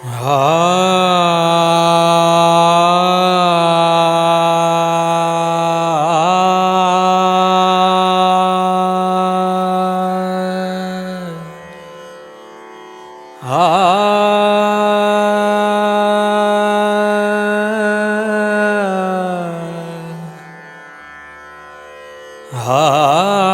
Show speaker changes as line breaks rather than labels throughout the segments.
Ah. ah. ah.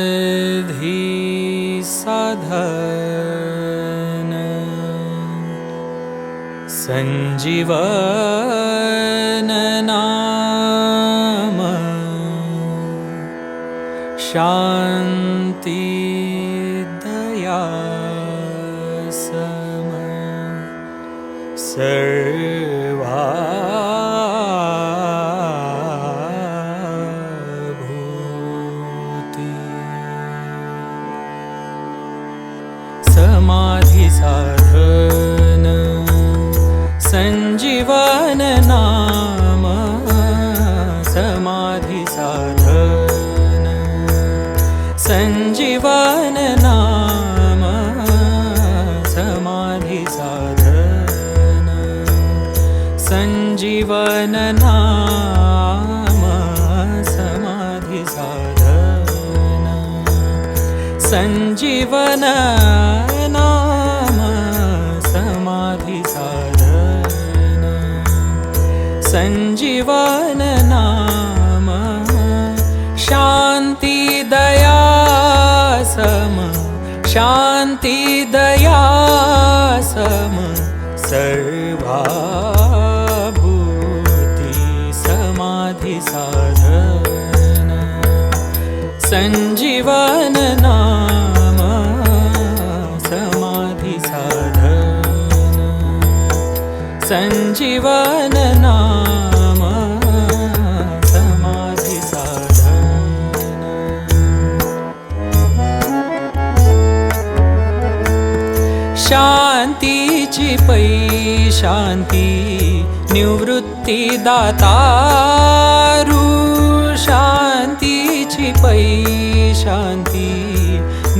समाधि साधन सञ्जीवन नाम शान्ति सम नाम समाधि साधन सञ्जीवन नाम समाधि साधन सञ्जीवन नाम शान्ति दया सम शान्ति दया सम सर्वाभूति साधन। सञ्जीवन नाम समाधि साधन। सञ्जीवन नाम शान्तीची पै शान्ति निवृत्ति दातारु शान्तीची पै शान्ति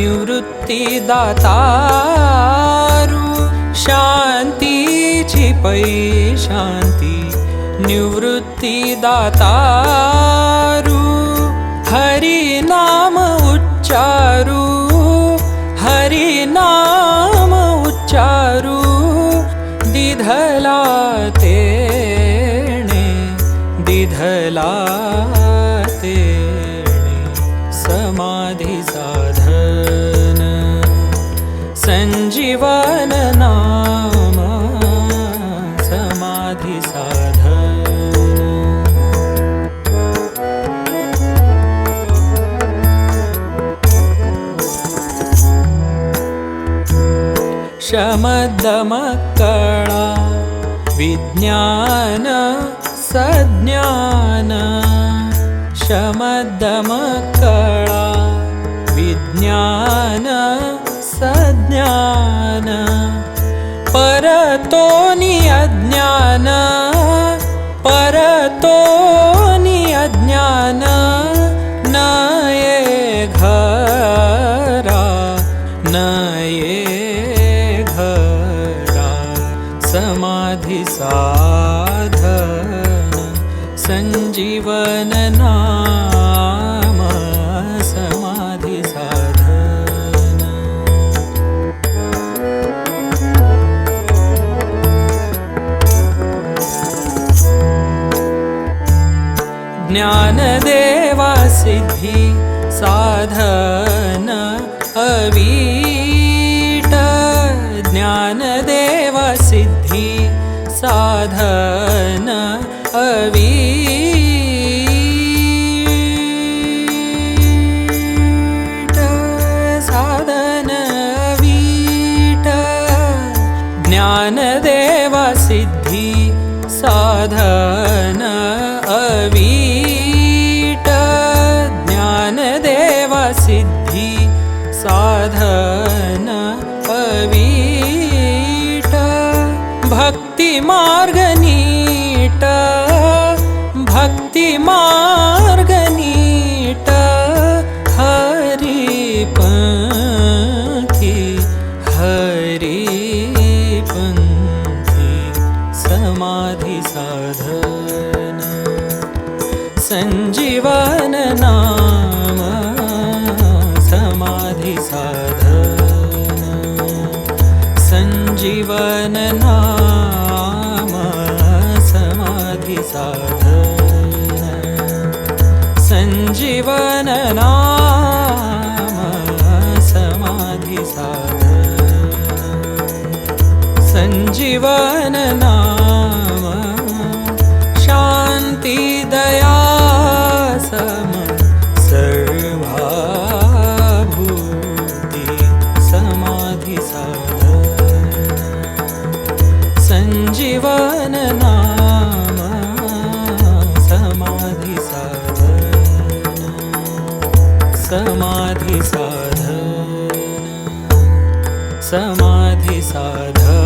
निवृत्ति दातारु शान्तीची पै शान्ति निवृत्ति दातारु हरि नाम उच्चारु तेणे समाधि साधन। सञ्जीवन नाम समाधि साधन। शमदमकळा विज्ञान सज्ञान शमदमकळा विज्ञान सज्ञान परतो ज्ञानदेवा सिद्धि साधन अवीट। ज्ञानदेव सिद्धि साधन अवीट। साधन अवीट। ज्ञानदेव सिद्धि साधन साधन पवीट भक्तिमार्गनीट भक्तिमार्गनीट हरिपन्थी हरिपन्थी समाधि साधन सञ्जीवन नाम समाधि साधन। संजीवन नाम समाधि साधन। संजीवन नाम शान्ति दया सम सर्वाभूति समाधि साधन। समाधि साधन